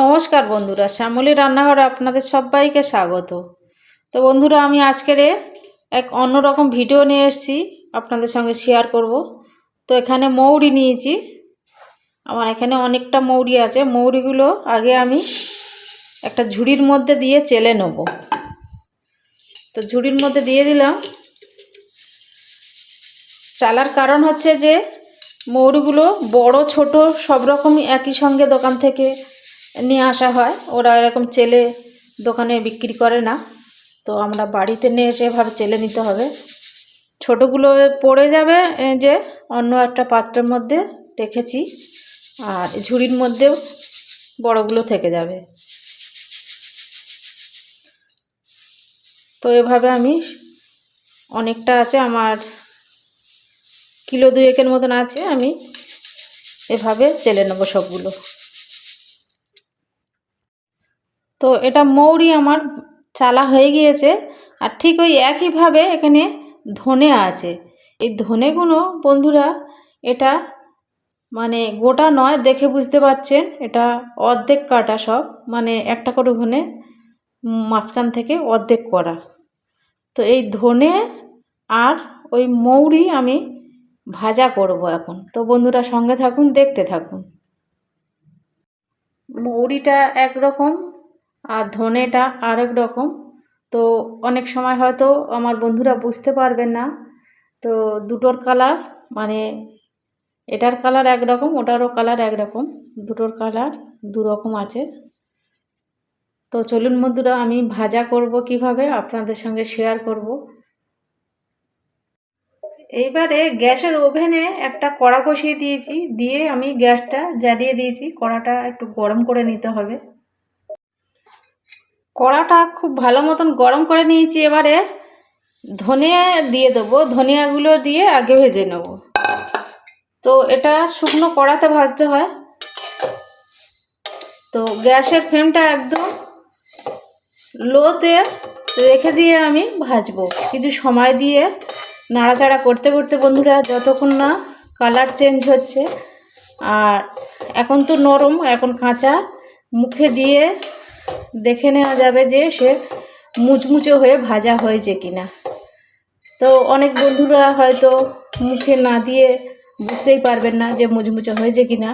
নমস্কার বন্ধুরা, শ্যামলী রান্নাঘরে আপনাদের সবাইকে স্বাগত। তো বন্ধুরা, আমি আজকের এক অন্যরকম ভিডিও নিয়ে এসেছি, আপনাদের সঙ্গে শেয়ার করব। তো এখানে মৌরি নিয়েছি। আমার এখানে অনেকটা মৌরি আছে। মৌরিগুলো আগে আমি একটা ঝুড়ির মধ্যে দিয়ে চেলে নেব। তো ঝুড়ির মধ্যে দিয়ে দিলাম। চালার কারণ হচ্ছে যে, মৌরিগুলো বড়, ছোট সব রকমই একই সঙ্গে দোকান থেকে নিয়ে আসা হয়। ওরা এরকম চেলে দোকানে বিক্রি করে না। তো আমরা বাড়িতে নিয়ে এসে এভাবে চেলে নিতে হবে। ছোটোগুলো পড়ে যাবে যে অন্য একটা পাত্রের মধ্যে রেখেছি। আর ঝুড়ির মধ্যেও বড়গুলো থেকে যাবে। তো এভাবে আমি অনেকটা আছে, আমার কিলো দুয়েকের মতন আছে। আমি এভাবে চেলে নেব সবগুলো। তো এটা মৌরি আমার চালা হয়ে গিয়েছে আর ঠিক ওই একইভাবে এখানে ধনে আছে। এই ধনেগুলো বন্ধুরা এটা মানে গোটা নয়, দেখে বুঝতে পারছেন, এটা অর্ধেক কাটা সব মানে একটা করে ধনে মাঝখান থেকে অর্ধেক করা। তো এই ধনে আর ওই মৌরি আমি ভাজা করব এখন। তো বন্ধুরা সঙ্গে থাকুন, দেখতে থাকুন। মৌরিটা একরকম আর ধনেটা আরেক রকম। তো অনেক সময় হয়তো আমার বন্ধুরা বুঝতে পারবেন না। তো দুটোর কালার মানে এটার কালার একরকম ওটারও কালার একরকম দুটোর কালার দু রকম আছে। তো চলুন বন্ধুরা, আমি ভাজা করব কীভাবে, আপনাদের সঙ্গে শেয়ার করব। এইবারে গ্যাসের ওভেনে একটা কড়া বসিয়ে দিয়েছি, দিয়ে আমি গ্যাসটা জ্বালিয়ে দিয়েছি। কড়াটা একটু গরম করে নিতে হবে। কড়াটা খুব ভালো মতন গরম করে নিয়েছি এবারে। ধনিয়া দিয়ে দেবো, ধনিয়াগুলো দিয়ে আগে ভেজে নেব। তো এটা শুকনো কড়াতে ভাজতে হয়। তো গ্যাসের ফ্লেমটা একদম লোতে রেখে দিয়ে আমি ভাজবো। কিছু সময় দিয়ে নাড়াচাড়া করতে করতে বন্ধুরা যতক্ষণ না কালার চেঞ্জ হচ্ছে, আর এখন তো নরম, এখন কাঁচা। মুখে দিয়ে দেখে নেওয়া যাবে যে সে মুচমুচে হয়ে ভাজা হয়েছে কিনা। তো অনেক বন্ধুরা হয়তো মুখে না দিয়ে বুঝতেই পারবেন না যে মুচমুচে হয়েছে কিনা।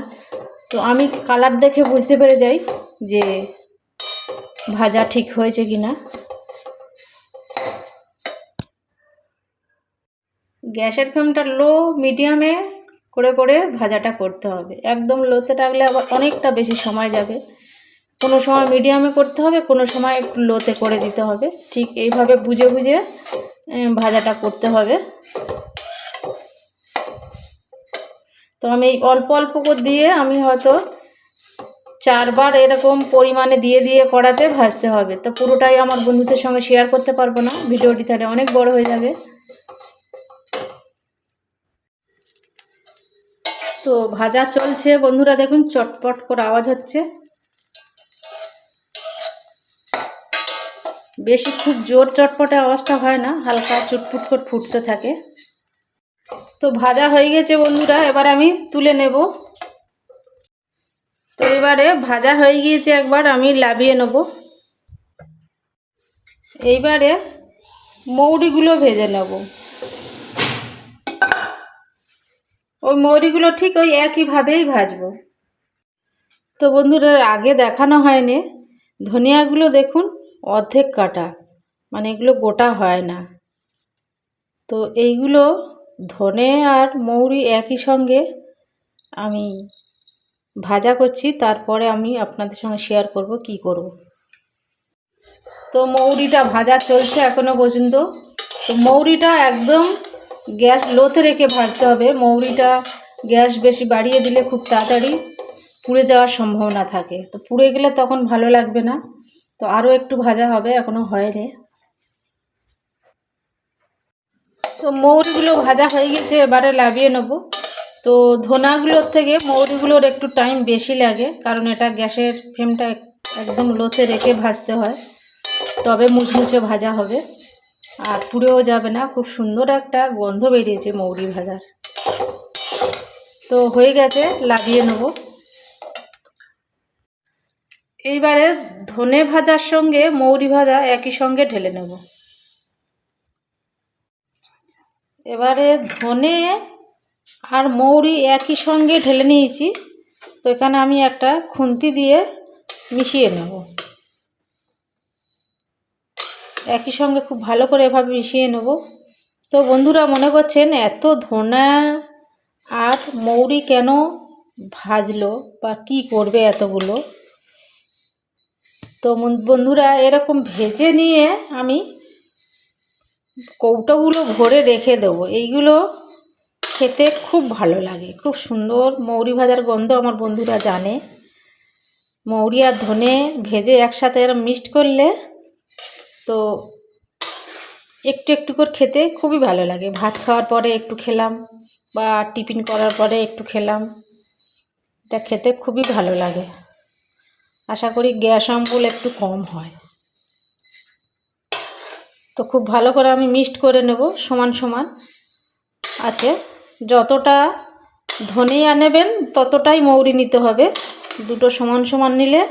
তো আমি কালার দেখে বুঝতে পেরে যাই যে ভাজা ঠিক হয়েছে কিনা। গ্যাসের ফ্লেমটা লো, মিডিয়ামে করে করে ভাজাটা করতে হবে। একদম লোতে রাখলে আবার অনেকটা বেশি সময় যাবে। কোনো সময় মিডিয়ামে করতে হবে, কোনো সময় একটু লোতে করে দিতে হবে। ঠিক এইভাবে বুঝে বুঝে ভাজাটা করতে হবে। তো আমি অল্প অল্প করে দিয়ে আমি হয়তো চারবার এরকম পরিমাণে দিয়ে দিয়ে কড়াতে ভাজতে হবে। তো পুরোটাই আমার বন্ধুদের সঙ্গে শেয়ার করতে পারব না। ভিডিওটি তাহলে অনেক বড় হয়ে যাবে। তো ভাজা চলছে। বন্ধুরা দেখুন, চটপট করে আওয়াজ হচ্ছে। বেশি খুব জোর চটপটে আওয়াজটা হয় না, হালকা চুটপুট করে ফুটতে থাকে। তো ভাজা হয়ে গেছে বন্ধুরা, এবার আমি তুলে নেব। তো এবারে ভাজা হয়ে গিয়েছে, একবার আমি লাভিয়ে নেব। এইবারে মৌরিগুলো ভেজে নেব। ওই মৌরিগুলো ঠিক ওই একইভাবেই ভাজবো। তো বন্ধুরা, আগে দেখানো হয়নি। ধনিয়াগুলো দেখুন অর্ধেক কাটা। মানে এগুলো গোটা হয় না। তো এইগুলো ধনে আর মৌরি একই সঙ্গে আমি ভাজা করছি। তারপরে আমি আপনাদের সঙ্গে শেয়ার করব কি করব। তো মৌরিটা ভাজা চলছে এখনও পর্যন্ত। তো মৌরিটা একদম গ্যাস লোতে রেখে ভাজতে হবে। মৌরিটা গ্যাস বেশি বাড়িয়ে দিলে খুব তাড়াতাড়ি পুড়ে যাওয়ার সম্ভাবনা থাকে। তো পুড়ে গেলে তখন ভালো লাগবে না। তো আরও একটু ভাজা হবে এখনও হয়নি। তো মৌরিগুলো ভাজা হয়ে গেছে, এবারে লাভিয়ে নেব। তো ধনাগুলোর থেকে মৌরিগুলোর একটু টাইম বেশি লাগে, কারণ এটা গ্যাসের ফ্লেমটা একদম লোতে রেখে ভাজতে হয়। তবে মুচমুচে ভাজা হবে, আর পুড়েও যাবে না। খুব সুন্দর একটা গন্ধ বেরিয়েছে মৌরি ভাজার। তো হয়ে গেছে, লাগিয়ে নেব। এইবারে ধনে ভাজার সঙ্গে মৌরি ভাজা একই সঙ্গে ঢেলে নেব। এবারে ধনে আর মৌরি একই সঙ্গে ঢেলে নিয়েছি, তো এখানে আমি একটা খুন্তি দিয়ে মিশিয়ে নেব। একই সঙ্গে খুব ভালো করে এভাবে মিশিয়ে নেব। তো বন্ধুরা মনে করছেন এত ধনা আর মৌরি কেন ভাজলো বা কি করবে এতগুলো? তো বন্ধুরা, এরকম ভেজে নিয়ে আমি কৌটোগুলো ভরে রেখে দেবো। এইগুলো খেতে খুব ভালো লাগে। খুব সুন্দর মৌরি ভাজার গন্ধ আমার বন্ধুরা জানে। মৌরি আর ধনে ভেজে একসাথে এরম মিক্সড করলে তো একটু একটু করে খেতে খুবই ভালো লাগে। ভাত খাওয়ার পরে একটু খেলাম বা টিফিন করার পরে একটু খেলাম। এটা খেতে খুবই ভালো লাগে। আশা করি গ্যাস অম্বল একটু কম হয়। তো খুব ভালো করে আমি মিক্সড করে নেব, সমান সমান। আছে, যতটা ধনিয়া নেবেন ততটাই মৌরি নিতে হবে। দুটো সমান সমান নিলে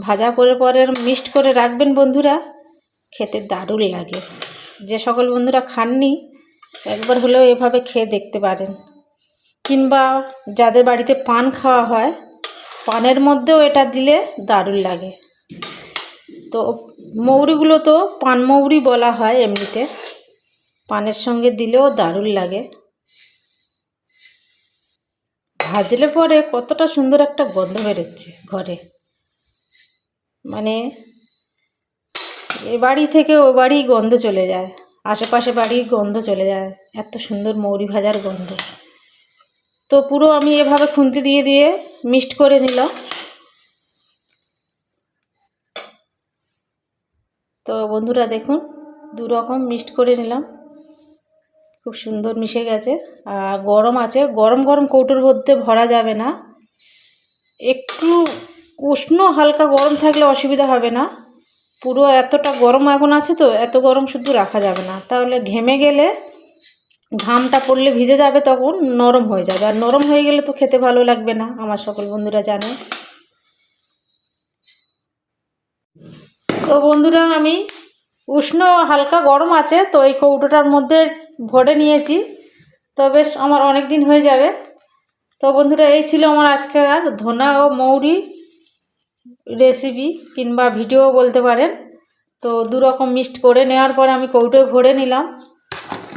ভাজা করে পরে মিক্সড করে রাখবেন বন্ধুরা, খেতে দারুণ লাগে। যে সকল বন্ধুরা খাননি, একবার হলেও এভাবে খেয়ে দেখতে পারেন। কিংবা যাদের বাড়িতে পান খাওয়া হয় পানের মধ্যেও এটা দিলে দারুণ লাগে। তো মৌরিগুলো তো পান মৌরি বলা হয় এমনিতে। পানের সঙ্গে দিলেও দারুণ লাগে। ভাজলে পরে কতটা সুন্দর একটা গন্ধ বেরোচ্ছে ঘরে। মানে এ বাড়ি থেকে ও বাড়ি গন্ধ চলে যায়, আশেপাশে বাড়ির গন্ধ চলে যায়, এত সুন্দর মৌরি ভাজার গন্ধ। তো পুরো আমি এভাবে খুন্তি দিয়ে দিয়ে মিক্সড করে নিলাম। তো বন্ধুরা দেখুন, দু রকম মিক্সড করে নিলাম। খুব সুন্দর মিশে গেছে। আর গরম আছে, গরম গরম কৌটোর মধ্যে ভরা যাবে না। একটু উষ্ণ হালকা গরম থাকলে অসুবিধা হবে না। পুরো এতটা গরম এখন আছে তো, এত গরম শুধু রাখা যাবে না। তাহলে ঘেমে গেলে ঘামটা পড়লে ভিজে যাবে তখন নরম হয়ে যাবে। আর নরম হয়ে গেলে তো খেতে ভালো লাগবে না, আমার সকল বন্ধুরা জানে। তো বন্ধুরা, আমি উষ্ণ হালকা গরম আছে, তো এই কৌটোটার মধ্যে ভরে নিয়েছি। তো বেশ, আমার অনেক দিন হয়ে যাবে। তো বন্ধুরা, এই ছিল আমার আজকের ধনা ও মৌরি রেসিপি কিংবা ভিডিও বলতে পারেন। তো দু রকম মিক্সড করে নেওয়ার পরে আমি কৌটোয় ভরে নিলাম।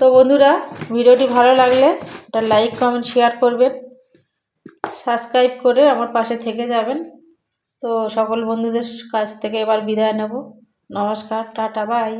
তো বন্ধুরা, ভিডিওটি ভালো লাগলে একটা লাইক কমেন্ট শেয়ার করবেন। সাবস্ক্রাইব করে আমার পাশে থেকে যাবেন। তো সকল বন্ধুদের কাছ থেকে এবার বিদায় নেব। নমস্কার, টাটা বাই